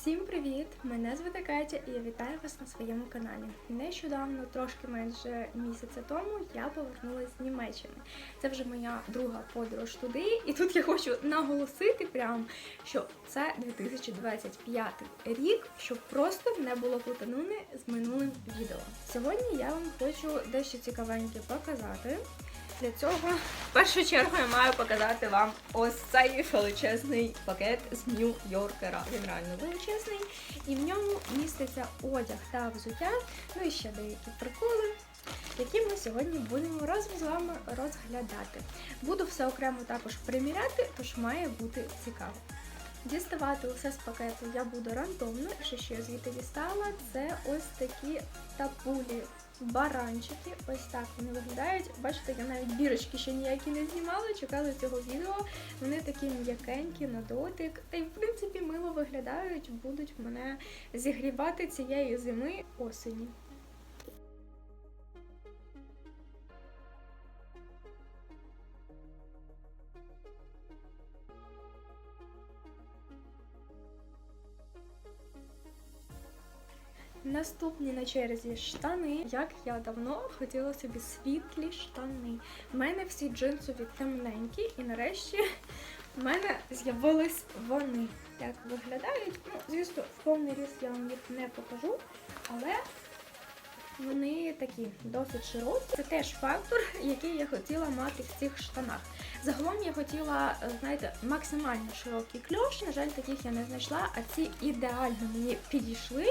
Всім привіт! Мене звати Катя і я вітаю вас на своєму каналі. Нещодавно, трошки менше місяця тому, я повернулася з Німеччини. Це вже моя друга подорож туди, і тут я хочу наголосити прям, що це 2025 рік, щоб просто не було плутанини з минулим відео. Сьогодні я вам хочу дещо цікавеньке показати. Для цього в першу чергу я маю показати вам ось цей величезний пакет з Нью-Йоркера. Він реально величезний, і в ньому міститься одяг та взуття, ну і ще деякі приколи, які ми сьогодні будемо разом з вами розглядати. Буду все окремо також приміряти, тож має бути цікаво. Діставати усе з пакету я буду рандомно. Що ще я звідти дістала, це ось такі тапулі баранчики. Ось так вони виглядають. Бачите, я навіть бірочки ще ніякі не знімала, чекала цього відео. Вони такі м'якенькі на дотик. Та й в принципі мило виглядають, будуть мене зігрівати цієї зими осені. Наступні на черзі штани. Як я давно хотіла собі світлі штани. У мене всі джинсові темненькі, і нарешті в мене з'явились вони. Як виглядають? Ну, звісно, в повний ріст я вам їх не покажу, але вони такі досить широкі. Це теж фактор, який я хотіла мати в цих штанах. Загалом я хотіла, е, знаєте, максимально широкий кльош. На жаль, таких я не знайшла, а ці ідеально мені підійшли.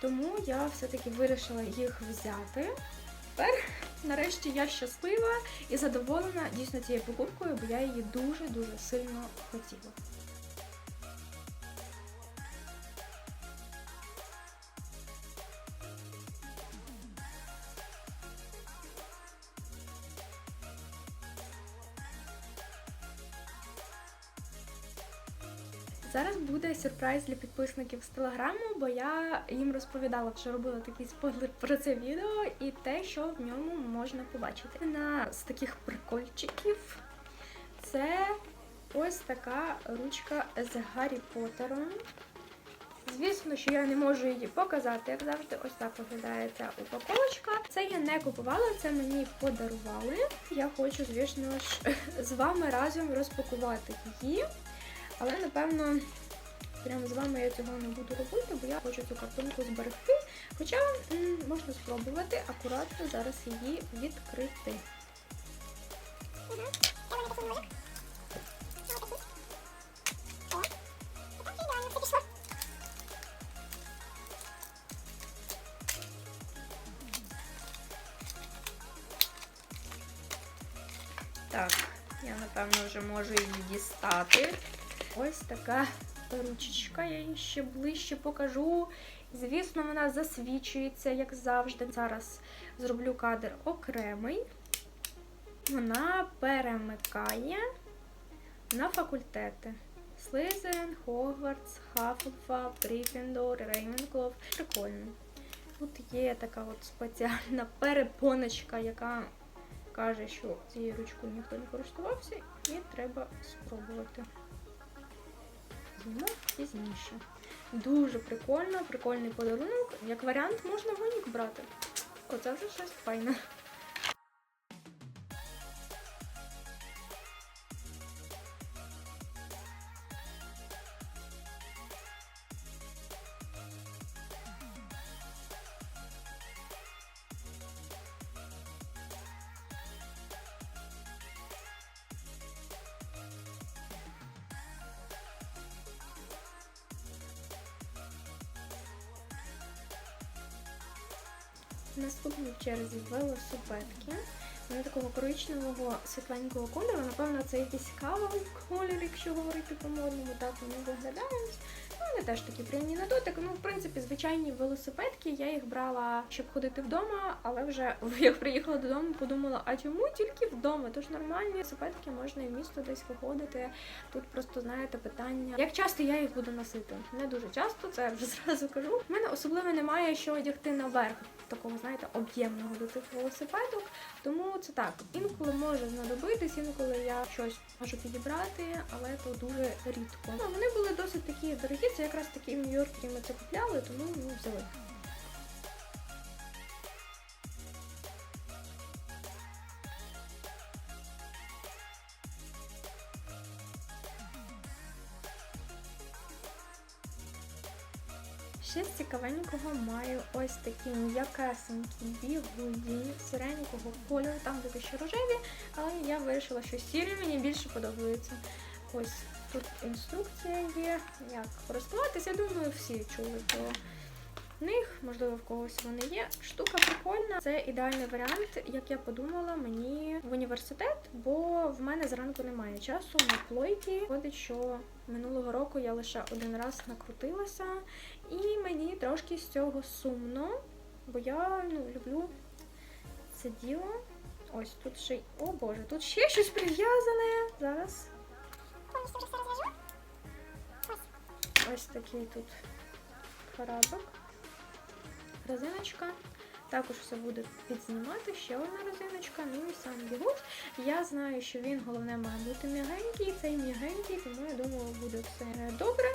Тому я все-таки вирішила їх взяти. Тепер, нарешті, я щаслива і задоволена дійсно цією покупкою, бо я її дуже-дуже сильно хотіла. Зараз буде сюрприз для підписників з телеграму, бо я їм розповідала, що робила такий спойлер про це відео і те, що в ньому можна побачити. На з таких прикольчиків це ось така ручка з Гаррі Поттером. Звісно, що я не можу її показати, як завжди, ось так виглядає ця упаковочка. Це я не купувала, це мені подарували. Я хочу, звісно ж, з вами разом розпакувати її. Але напевно прямо з вами я цього не буду робити, бо я хочу цю картонку зберегти. Хоча можна спробувати акуратно зараз її відкрити. Так, я напевно вже можу її дістати. Ось така ручечка, я її ще ближче покажу. Звісно, вона засвічується, як завжди. Зараз зроблю кадр окремий. Вона перемикає на факультети. Слизерин, Хогвартс, Хаффлпаф, Гриффіндор, Рейвенклов. Прикольно. Тут є така от спеціальна перепоночка, яка каже, що цією ручкою ніхто не користувався, і треба спробувати. Зніму пізніше. Дуже прикольно, прикольний подарунок. Як варіант, можна винік брати. Оце вже щось файне. Велосипедки. Вони такого коричневого світленького кольору. Напевно, це якийсь кавовий колір, якщо говорити по-модному, так вони виглядають. Ну, вони теж такі приємні на дотик. Ну, в принципі, звичайні велосипедки. Я їх брала, щоб ходити вдома, але вже як приїхала додому, подумала, а чому тільки вдома? Тож нормальні велосипедки можна і в місто десь виходити. Тут просто знаєте питання, як часто я їх буду носити. Не дуже часто, це я вже зразу кажу. У мене особливо немає що одягти наверх такого, знаєте, об'ємного до цих велосипедок. Тому це так. Інколи може знадобитись, інколи я щось можу підібрати, але то дуже рідко. Ну, вони були досить такі дорогі. Це якраз таки в Нью-Йоркі ми це купляли, тому ну, взяли. Ще з цікавенького маю ось такі м'якесенькі бігуді сиренького кольору, там такі ще рожеві, але я вирішила, що сірі мені більше подобаються. Ось тут інструкція є, як користуватися. Я думаю, всі чули про них, можливо, в когось вони є. Штука прикольна. Це ідеальний варіант, як я подумала, мені в університет, бо в мене зранку немає часу на плойки. Виходить, що минулого року я лише один раз накрутилася, і мені трошки з цього сумно, бо я ну, люблю це діло. Ось тут ще й. О боже, тут ще щось прив'язане. Зараз. Ось такий тут парабок. Розиночка. Також все буде підзнімати. Ще одна розиночка, ну і сам бігуш. Я знаю, що він головне має бути м'ягенький, цей м'ягенький, тому я думаю, буде все добре,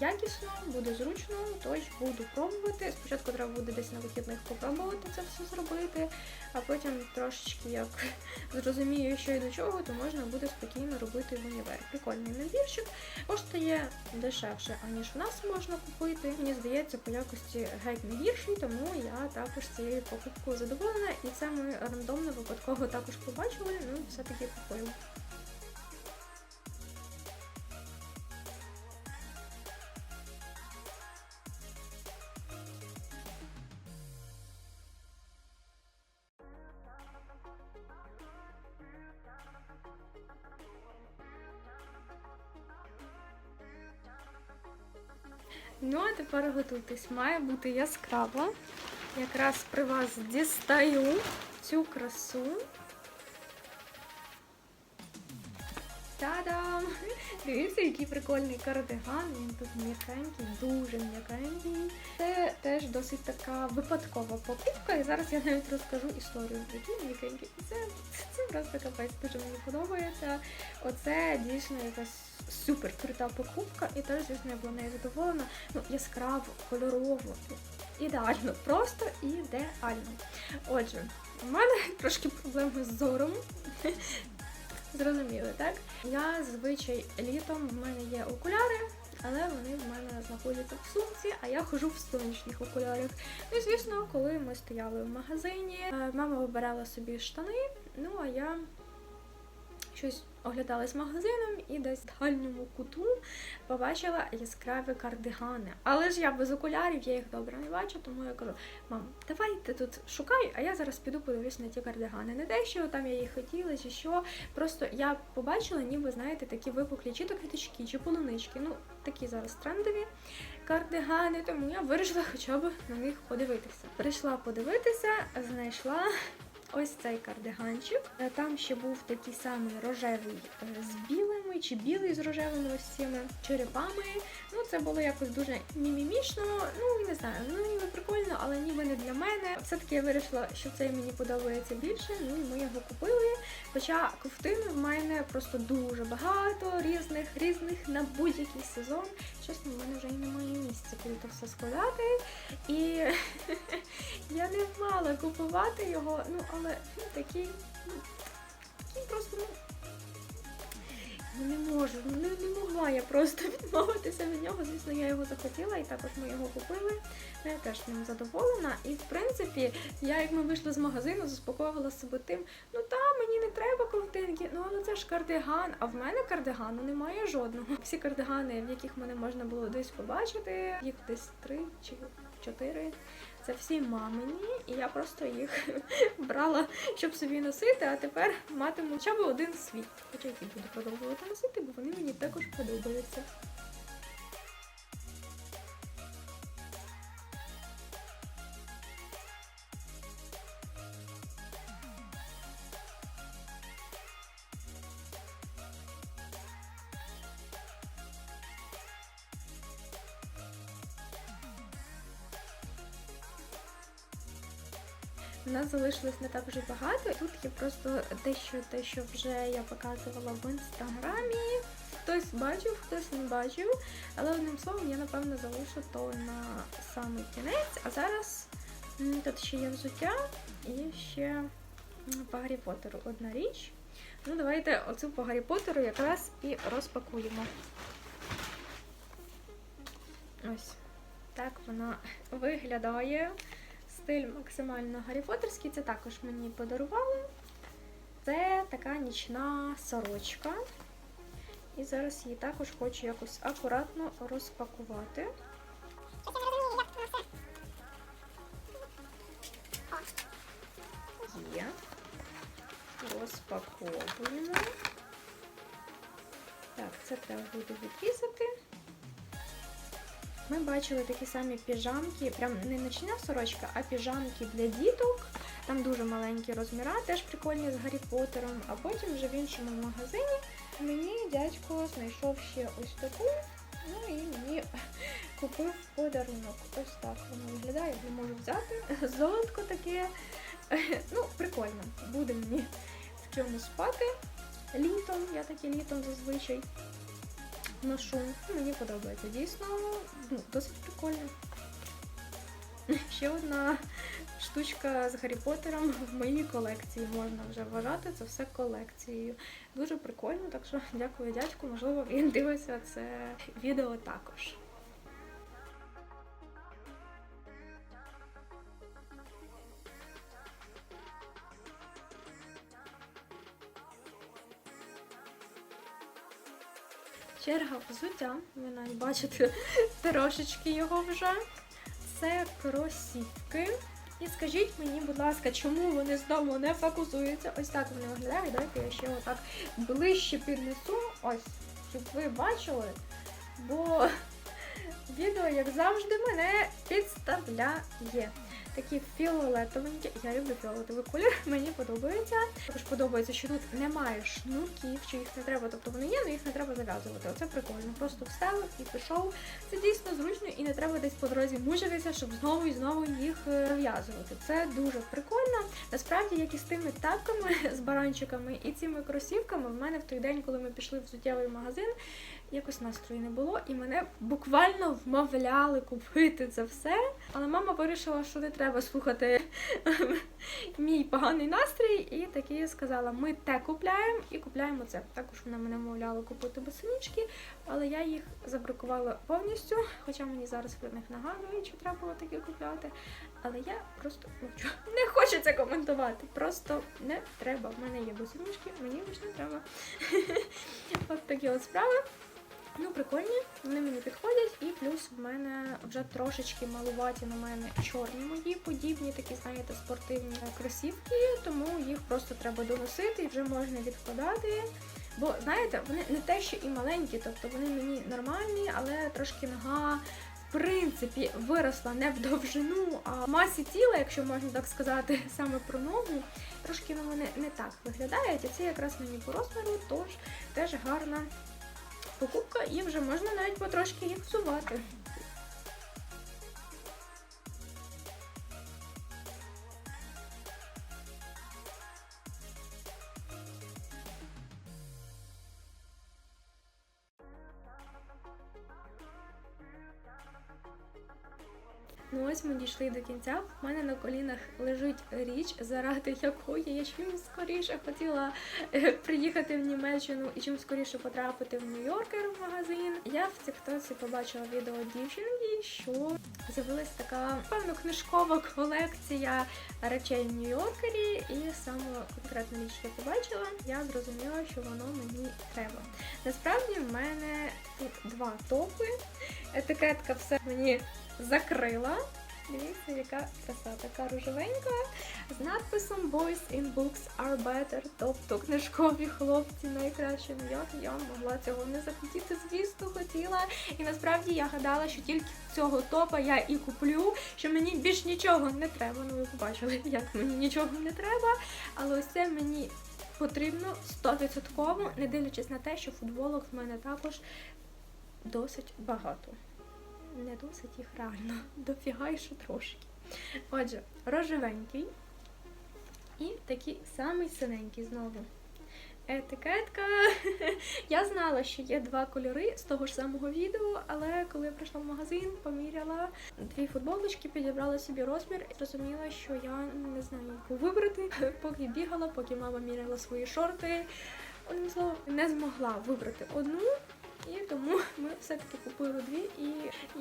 якісно, буде зручно, тож буду пробувати. Спочатку треба буде десь на вихідних попробувати це все зробити, а потім трошечки як зрозумію, що і до чого, то можна буде спокійно робити в універ. Прикольний набірчик. Коштує дешевше, аніж в нас можна купити. Мені здається, по якості геть не гірший, тому я також цією покупкою задоволена. І це ми рандомно випадково також побачили. Ну, все-таки купили. Готуйтесь. Має бути яскраво. Якраз при вас дістаю цю красу. Та-дам! Дивіться, який прикольний кардиган. Він тут м'якенький, дуже м'якенький. Це теж досить така випадкова покупка. І зараз я навіть розкажу історію, який м'якенький. Це, це просто капець, дуже мені подобається. Оце дійсно якась супер крута покупка, і теж, звісно, я була нею задоволена. Ну, яскраво, кольорово. Ідеально, просто ідеально. Отже, у мене трошки проблеми з зором. Зрозуміли, так? Я зазвичай літом в мене є окуляри, але вони в мене знаходяться в сумці, а я ходжу в сонячних окулярах. Ну і звісно, коли ми стояли в магазині, е, мама вибирала собі штани, ну а я щось оглядалась магазином і десь в дальньому куту побачила яскраві кардигани. Але ж я без окулярів, я їх добре не бачу, тому я кажу: мам, давай ти тут шукай, а я зараз піду подивлюсь на ті кардигани. Не те, що там я їх хотіла, чи що. Просто я побачила, ніби, знаєте, такі випуклі, чи то квіточки, чи полунички. Ну, такі зараз трендові кардигани, тому я вирішила хоча б на них подивитися. Прийшла подивитися, знайшла ось цей кардиганчик. Е, Там ще був такий самий рожевий з з чи білий з рожевими ось цими черепами. Ну, це було якось дуже мімімішно. Ну, не знаю, ну ніби прикольно, але ніби не для мене. Все-таки я вирішила, що цей мені подобається більше. Ну і ми його купили. Хоча ковтин в мене просто дуже багато різних, різних на будь-який сезон. Чесно, в мене вже й немає місця, коли це все складати. І я не мала купувати його, ну але він такий, ну, просто, ну. Ну, Не можу, ну не, не могла я просто відмовитися від нього. Звісно, я його захотіла, і також ми його купили. Я теж ним задоволена. І в принципі, я як ми вийшли з магазину, заспокоювала себе тим, ну та мені не треба ковтинки, ну але це ж кардиган. А в мене кардигану немає жодного. Всі кардигани, в яких мене можна було десь побачити, їх десь три чи чотири. Це всі мамині, і я просто їх брала, щоб собі носити, а тепер матиму хоча б один свій. Хоча їх буду продовжувати носити, бо вони мені також подобаються. Залишилось не так вже багато. Тут є просто дещо те, що вже я показувала в інстаграмі. хтось бачив, хтось не бачив. Але одним словом, я напевно залишу то на самий кінець. А зараз тут ще є взуття і ще по Гаррі Поттеру одна річ. Ну, давайте оцю по Гаррі Поттеру якраз і розпакуємо. Ось так вона виглядає. Стиль максимально Гаррі Поттерський. Це також мені подарували. Це така нічна сорочка. І зараз її також хочу якось акуратно розпакувати. Є. Розпаковуємо. Так, це треба буде відрізати. Ми бачили такі самі піжамки, прям не ночна сорочка, а піжамки для діток. Там дуже маленькі розміра, теж прикольні з Гаррі Поттером. А потім вже в іншому магазині мені дядько знайшов ще ось таку. Ну і мені купив подарунок. Ось так воно виглядає, я можу взяти. Золотко таке. Ну, прикольно. Буде мені в чому спати. Літом, я таке літом зазвичай ношу. шум. Мені подобається. Дійсно, ну, досить прикольно. Ще одна штучка з Гаррі Поттером в моїй колекції можна вже вважати. Це все колекцією. Дуже прикольно, так що дякую дядьку. Можливо, він дивиться це відео також. Черга взуття, ви навіть бачите трошечки його вже. Це кросівки. І скажіть мені, будь ласка, чому вони знову не фокусуються? Ось так вони виглядають. Давайте я ще отак ближче піднесу. Ось, щоб ви бачили. Бо відео, як завжди, мене підставляє. Такі фіолетовенькі. Я люблю фіолетовий колір, мені подобається. Також подобається, що тут немає шнурків, що їх не треба, тобто вони є, але їх не треба зав'язувати. Оце прикольно. Просто вставив і пішов. Це дійсно зручно і не треба десь по дорозі мучитися, щоб знову і знову їх е, зав'язувати. Це дуже прикольно. Насправді, як і з тими тапками, з баранчиками і цими кросівками, в мене в той день, коли ми пішли в взуттєвий магазин, якось настрою не було, і мене буквально вмовляли купити це все. Але мама вирішила, що не треба слухати мій поганий настрій, і таки сказала: ми те купляємо і купляємо це. Також вона мене вмовляла купити босонічки, але я їх забракувала повністю. Хоча мені зараз про них нагадують, що треба було такі купляти. Але я просто мовчу. Не хочу це коментувати. Просто не треба. В мене є босонічки, мені більше не треба. От такі от справи. Ну, прикольні, вони мені підходять, і плюс в мене вже трошечки малуваті на мене чорні мої подібні, такі, знаєте, спортивні кросівки, тому їх просто треба доносити і вже можна відкладати. Бо, знаєте, вони не те, що і маленькі, тобто вони мені нормальні, але трошки нога. В принципі, виросла не в довжину, а в масі тіла, якщо можна так сказати, саме про ногу, трошки вони не так виглядають. І це якраз мені по розміру, тож теж гарна покупка і вже можна навіть потрошки їх всувати. Ну ось ми дійшли до кінця. У мене на колінах лежить річ, заради якої я чим скоріше хотіла е, приїхати в Німеччину і чим скоріше потрапити в Нью-Йоркер в магазин. Я в тіктоці побачила відео дівчинки, що з'явилась така певно книжкова колекція речей в Нью-Йоркері, і саме конкретно річ я побачила, я зрозуміла, що воно мені треба. Насправді в мене тут два топи. Етикетка все мені закрила. Дивіться, яка краса, така рожевенька з надписом Boys in Books are better. Тобто книжкові хлопці найкраще. Як я могла цього не захотіти, звісно, хотіла. І насправді я гадала, що тільки цього топа я і куплю, що мені більш нічого не треба. Ну ви побачили, як мені нічого не треба. Але ось це мені потрібно 100%, не дивлячись на те, що футболок в мене також досить багато не досить їх реально. Дофіга і ще трошки. Отже, рожевенький і такий самий синенький знову. етикетка. Я знала, що є два кольори з того ж самого відео, але коли я прийшла в магазин, поміряла дві футболочки, підібрала собі розмір і зрозуміла, що я не знаю, яку вибрати. Поки бігала, поки мама міряла свої шорти. Одним словом, не змогла вибрати одну. І тому ми все-таки купили дві. І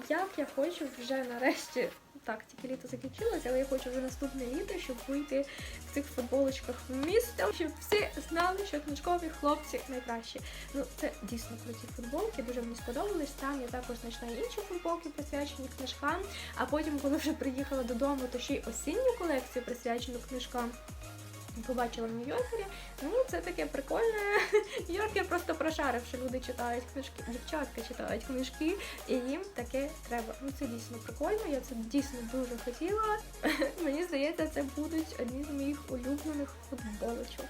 як я хочу вже нарешті, так, тільки літо закінчилось, але я хочу вже наступне літо, щоб вийти в цих футболочках в місто, щоб всі знали, що книжкові хлопці найкращі. Ну, це дійсно круті футболки, дуже мені сподобались. Там я також знайшла інші футболки, присвячені книжкам. А потім, коли вже приїхала додому, то ще й осінню колекцію присвячену книжкам. Побачила в Нью-Йоркері. Ну, це таке прикольне. Нью-Йоркер просто прошарив, що люди читають книжки, дівчатка читають книжки, і їм таке треба. Ну це дійсно прикольно. Я це дійсно дуже хотіла. Мені здається, це будуть одні з моїх улюблених футболочок.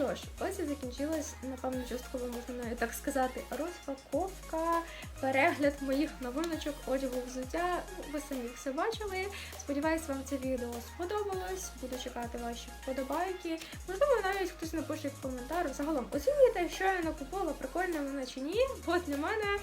Що ж, ось і закінчилась, напевно, частково можна навіть так сказати, розпаковка, перегляд моїх новиночок, одягу, взуття. Ну, ви самі все бачили. Сподіваюсь, вам це відео сподобалось. Буду чекати ваші вподобайки. Можливо, навіть хтось напише в коментар. Загалом оцінюєте, що я накупила, прикольно воно чи ні. От для мене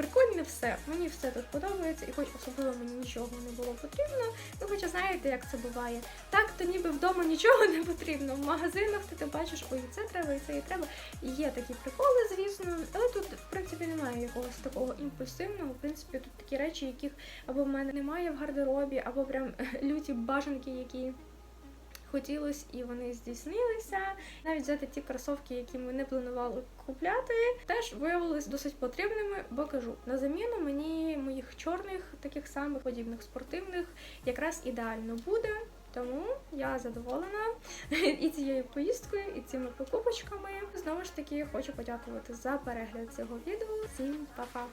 прикольне все. Мені все тут подобається, і хоч особливо мені нічого не було потрібно. Ну, хоча знаєте, як це буває. Так, то ніби вдома нічого не потрібно. В магазинах ти, ти бачиш, ой, це треба, і це і треба. І є такі приколи, звісно, але тут, в принципі, немає якогось такого імпульсивного. В принципі, тут такі речі, яких або в мене немає в гардеробі, або прям люті бажанки, які. Хотілося і вони здійснилися. Навіть взяти ті кросовки, які ми не планували купляти, теж виявилися досить потрібними, бо кажу, на заміну мені моїх чорних, таких самих подібних спортивних, якраз ідеально буде. Тому я задоволена і цією поїздкою, і цими покупочками. Знову ж таки, хочу подякувати за перегляд цього відео. Всім па-па!